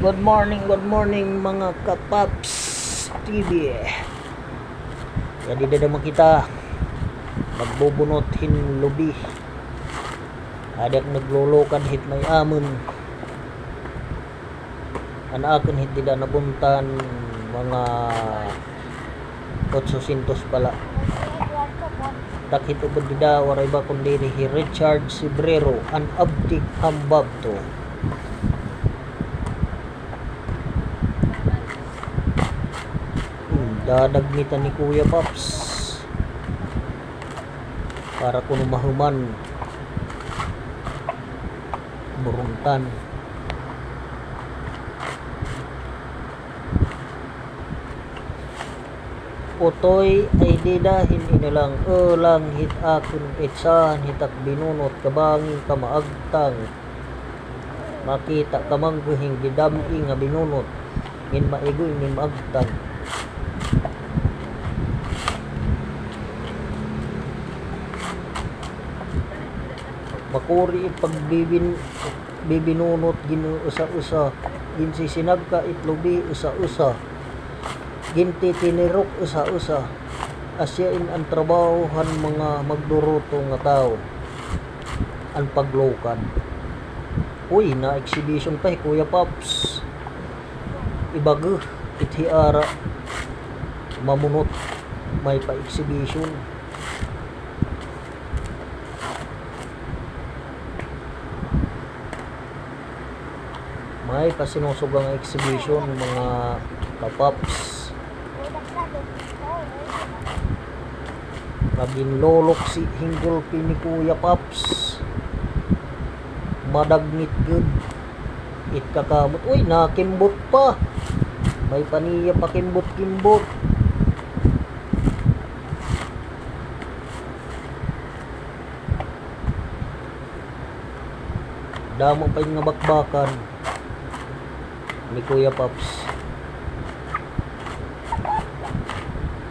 Good morning, good morning mga kapaps TV. Jadi na naman kita magbubunot hin lubi. Adak naglulukan hit may amon. An akin hit dida nabuntan mga 800 pala. Takit ubod dida waray ba kundi ni Richard Sibrero an abdi hambab dadagmitan ni Kuya Pops. Para kuno mahuman. Buruntan. Utoy ay didahin inilang elang hit akon itsahan hitak binunot kabangin kamaagtang. Makita kamangguhing gidami nga binunot. Ngin maigoy ni maagtang makuri pag bibin bibinunot ginu usa-usa ginsi sinagka itlubi usa-usa ginti tinirok usa-usa asyain ang trabahohan mga magduruto nga tao. Ang paglokan. Uy na exhibition pa eh, kuya pops. Ibago itiara mamunot. May pa exhibition may pasinusugang exhibition mga kapaps Naging lolok si Hinggol ni Kuya Paps. Madagnit good. It kakamot. Uy, nakimbot pa. May paniya pa kimbot-kimbot. Damo pa yung bakbakan ni Kuya Paps.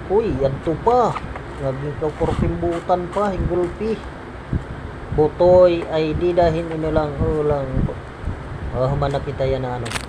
Uy, yanto pa. Naging kakurpimbutan pa, hinggulpi. Butoy ay di dahin inilang ulang. Oh, mana kita yan na ano.